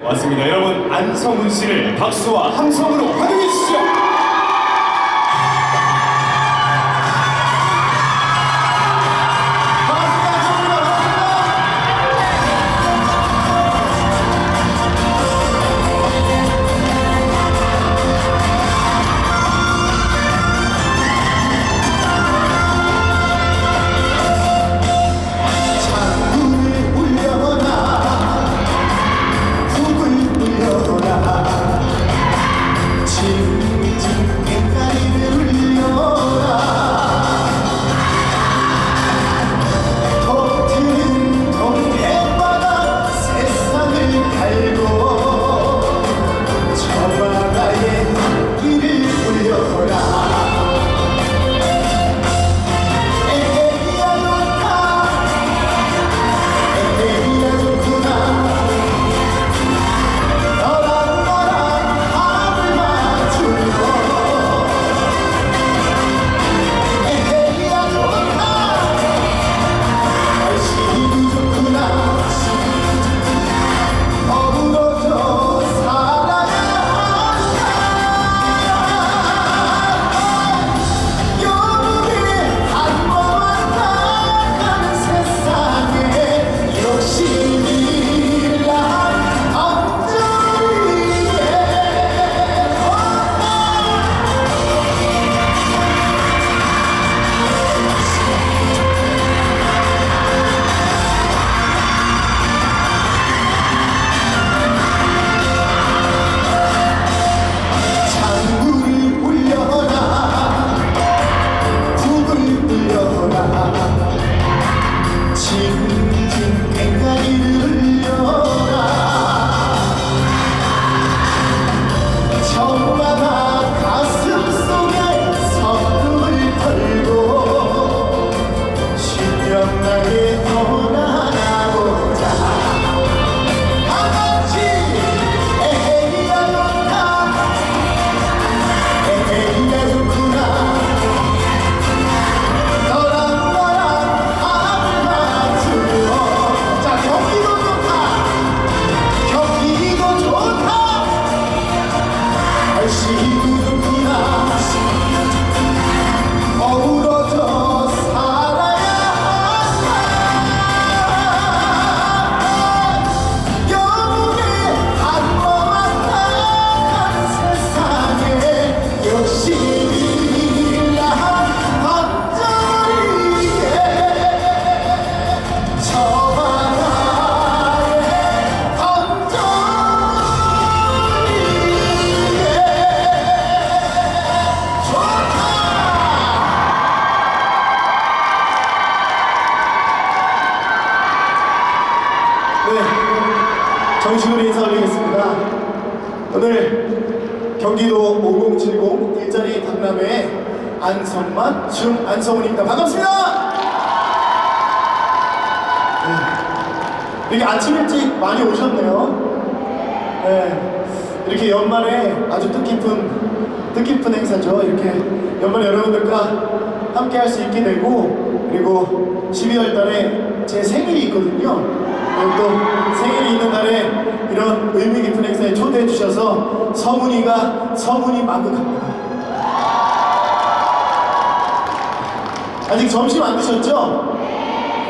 왔습니다. 여러분 안성훈 씨를 박수와 함성으로 환영해 주시죠. 올리겠습니다. 오늘 경기도 5070 일자리 박람회 안성만 중 안성훈입니다. 반갑습니다. 네, 이렇게 아침 일찍 많이 오셨네요. 네, 이렇게 연말에 아주 뜻깊은 뜻깊은 행사죠. 이렇게 연말에 여러분들과 함께 할 수 있게 되고 그리고 12월 달에 제 생일이 있거든요. 그리고 또 생일이 있는 날에 이런 의미 깊은 행사에 초대해 주셔서 성훈이가 성훈이 만극합니다. 아직 점심 안 드셨죠?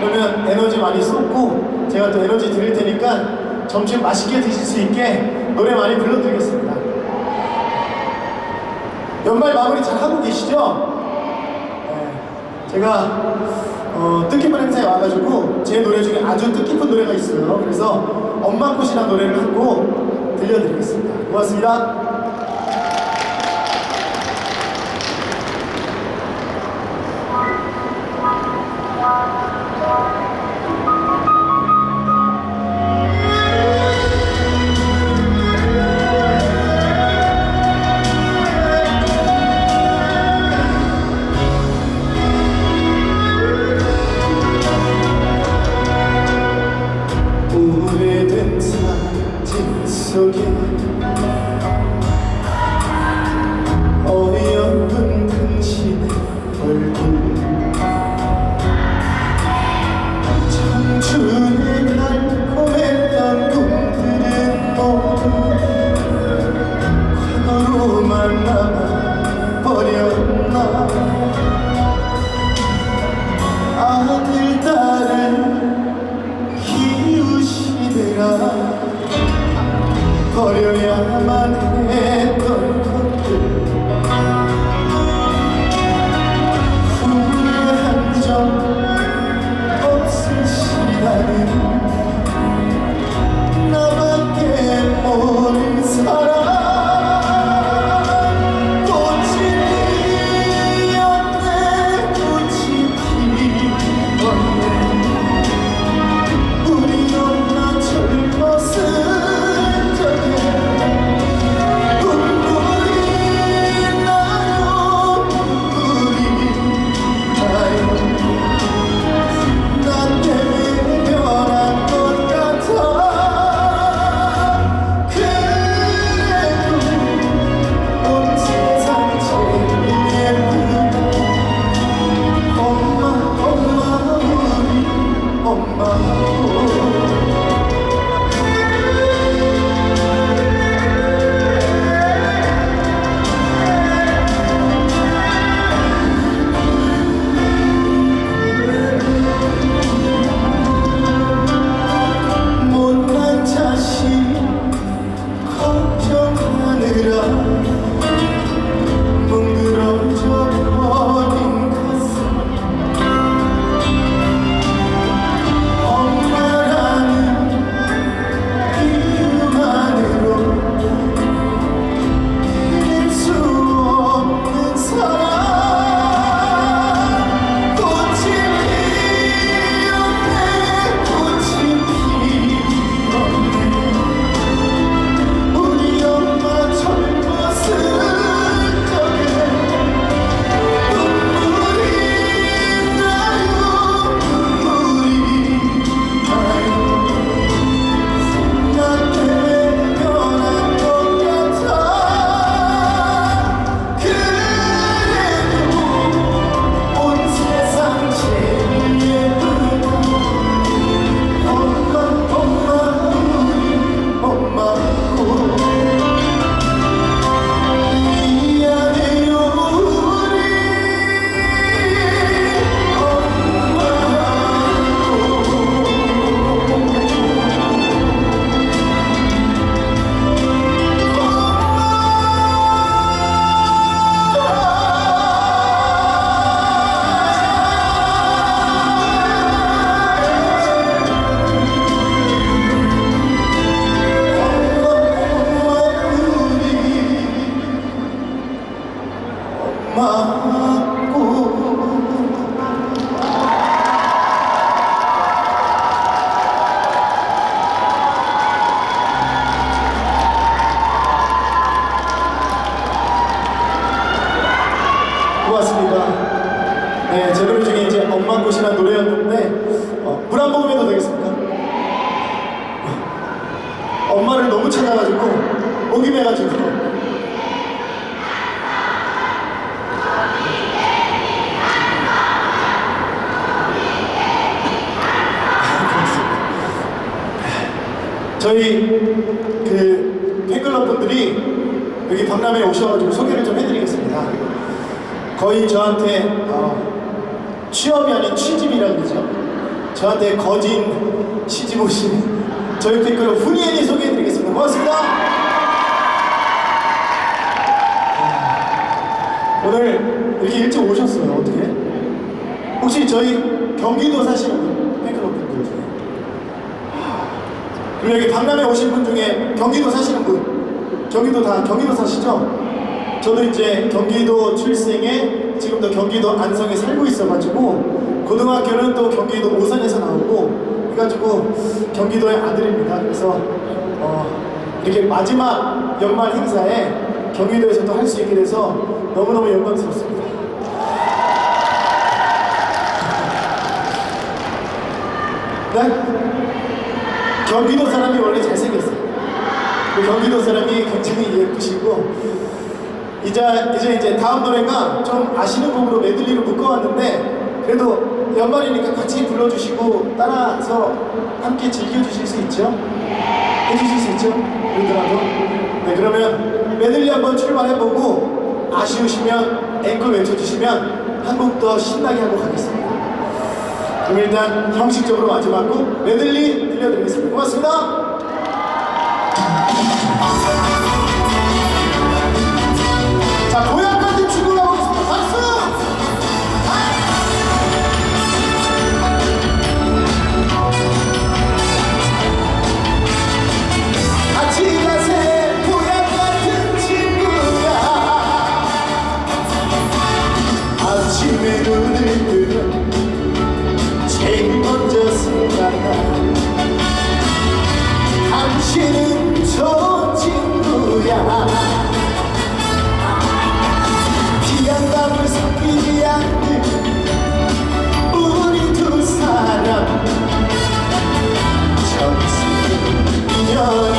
그러면 에너지 많이 쏟고 제가 또 에너지 드릴 테니까 점심 맛있게 드실 수 있게 노래 많이 불러드리겠습니다. 연말 마무리 잘 하고 계시죠? 네, 제가 어, 뜻깊은 행사에 와가지고 제 노래 중에 아주 뜻깊은 노래가 있어요. 그래서 엄마 꽃이라는 노래를 한곡 들려드리겠습니다. 고맙습니다. 버려야만 해 저희 그 팬클럽 분들이 여기 박람회에 오셔가지고 소개를 좀 해드리겠습니다. 거의 저한테 어, 취업이 아닌 취집이라고 그러죠. 저한테 거진 시집 오신 저희 팬클럽 훈이엔이 소개해드리겠습니다. 고맙습니다. 네. 오늘 이렇게 일찍 오셨어요. 어떻게? 혹시 저희 경기도 사시는 분, 팬클럽 분들 중에 그리고 여기 박람회 오신 분 중에 경기도 사시는 분, 경기도 다 경기도 사시죠? 저도 이제 경기도 출생에 지금도 경기도 안성에 살고 있어가지고 고등학교는 또 경기도 오산에서 나오고 해가지고 경기도의 아들입니다. 그래서 어, 이렇게 마지막 연말 행사에 경기도에서도 할수 있게 돼서 너무너무 영광스럽습니다. 네? 경기도 사람이 원래 잘생겼어요. 그 경기도 사람이 굉장히 예쁘시고 이제 이제 이제 다음 노래가 좀 아시는 곡으로 메들리로 묶어왔는데 그래도 연말이니까 같이 불러주시고 따라서 함께 즐겨주실 수 있죠? 해주실 수 있죠? 그러더라도 네 그러면 메들리 한번 출발해보고 아쉬우시면 앵콜 외쳐주시면 한 곡 더 신나게 하고 가겠습니다. 그럼 일단 형식적으로 마지막 곡 메들리 들려드리겠습니다. 고맙습니다. 자, 고향 같은 친구가 오겠습니다. 박수! 같이 가세, 고향 같은 친구야. 아침에 눈을 뜨 당신은 좋은 친구야. 피한 담을 섞이지 않는 우리 두 사람 정식 인연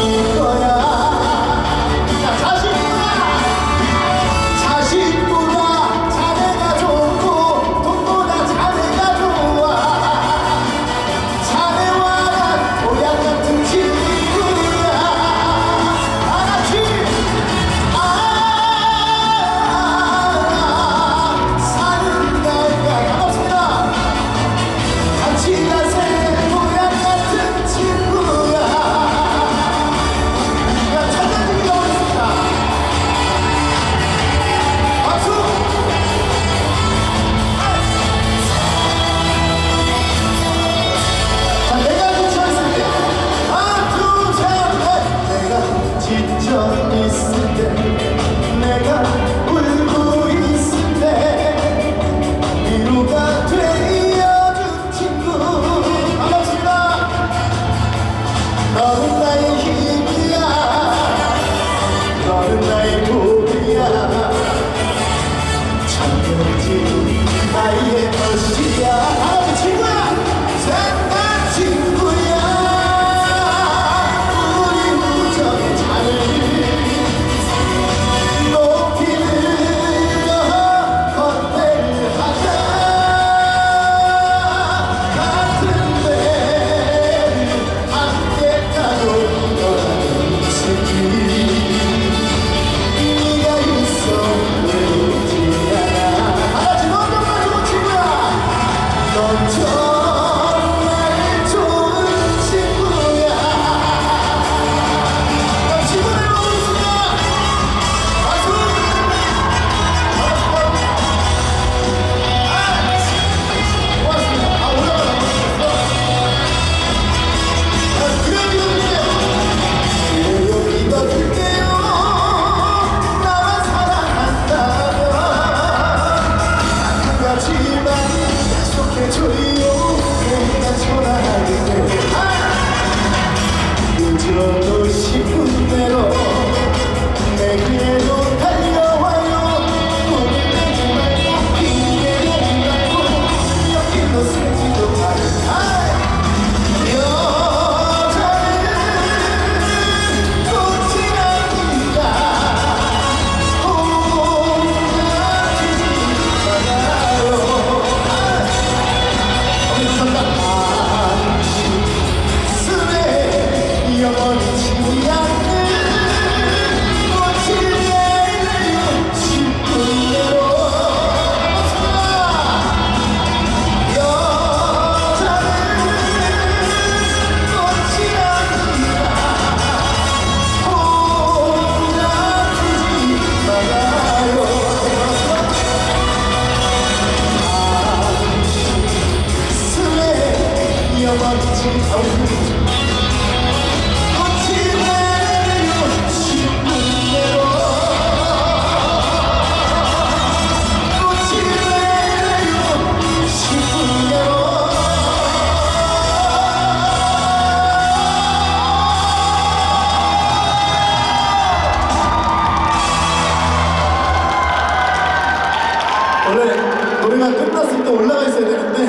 노래가 끝났을 때 올라가 있어야 되는데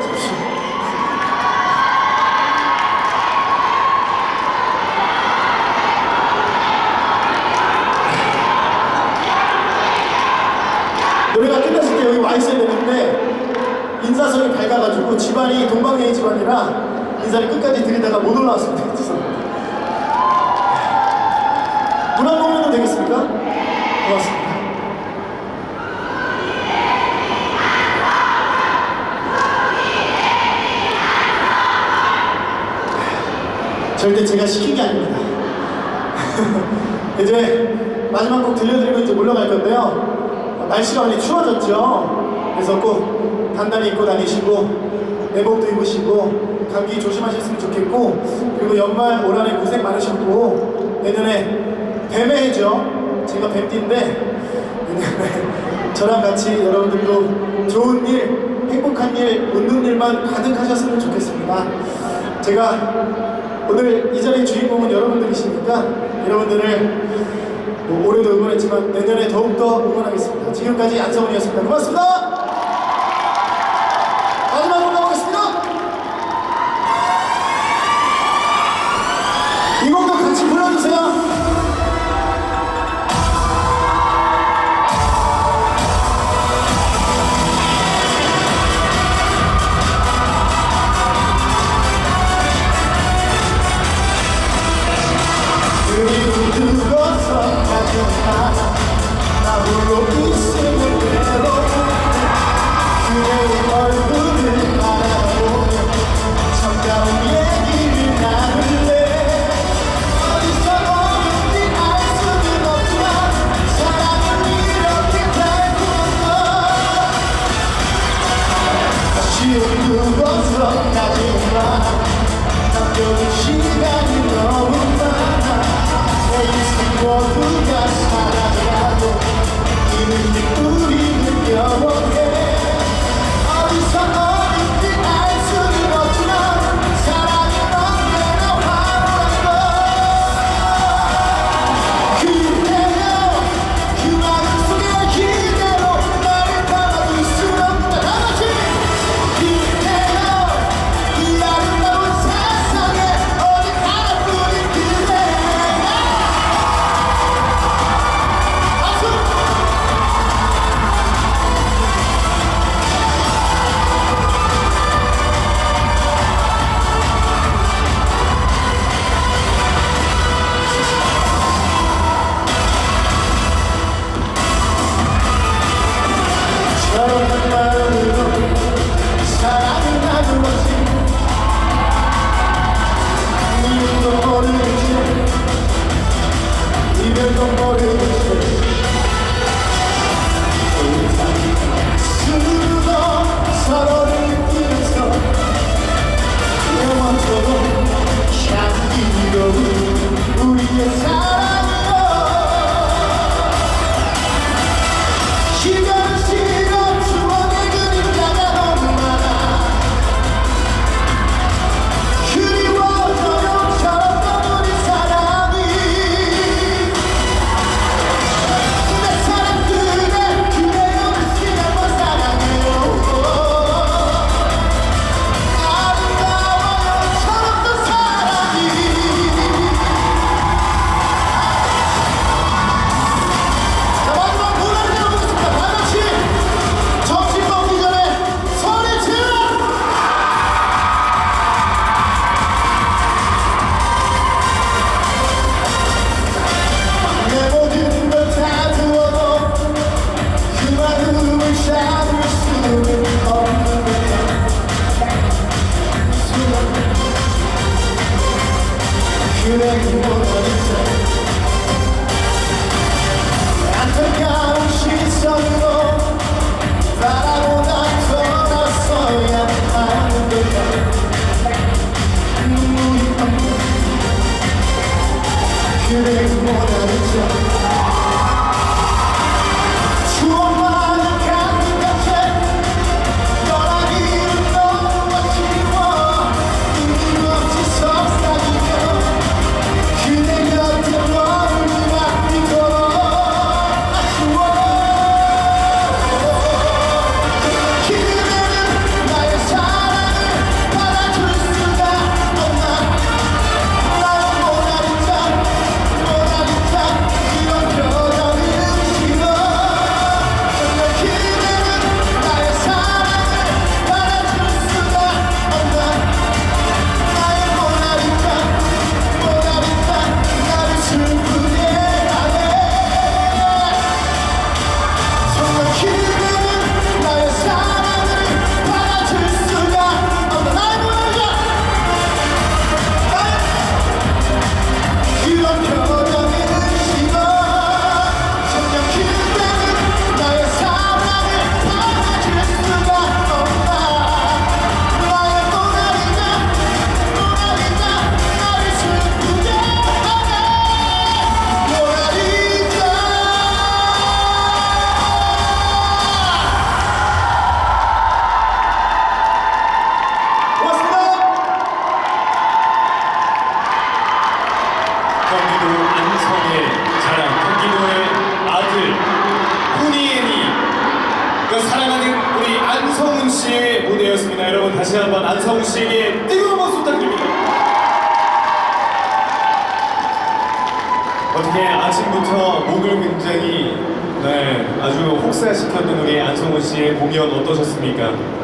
잠시 노래가 끝났을 때 여기 와 있어야 되는데 인사성이 밝아가지고 집안이 동방예의 집안이라 인사를 끝까지 드리다가 못 올라왔습니다. 죄송합니다. 문한 번만도 되겠습니까? 고맙습니다. 절대 제가 시킨 게 아닙니다. 이제 마지막 곡 들려드리고 이제 물러갈 건데요. 날씨가 많이 추워졌죠. 그래서 꼭 단단히 입고 다니시고 내복도 입으시고 감기 조심하셨으면 좋겠고 그리고 연말 올 한해 고생 많으셨고 내년에 뱀의 해죠. 제가 뱀띠인데 저랑 같이 여러분들도 좋은 일, 행복한 일, 웃는 일만 가득하셨으면 좋겠습니다. 제가 오늘 이 자리의 주인공은 여러분들이십니까? 여러분들을 뭐 올해도 응원했지만 내년에 더욱더 응원하겠습니다. 지금까지 안성훈이었습니다. 고맙습니다. Yürek bana 어떠셨습니까?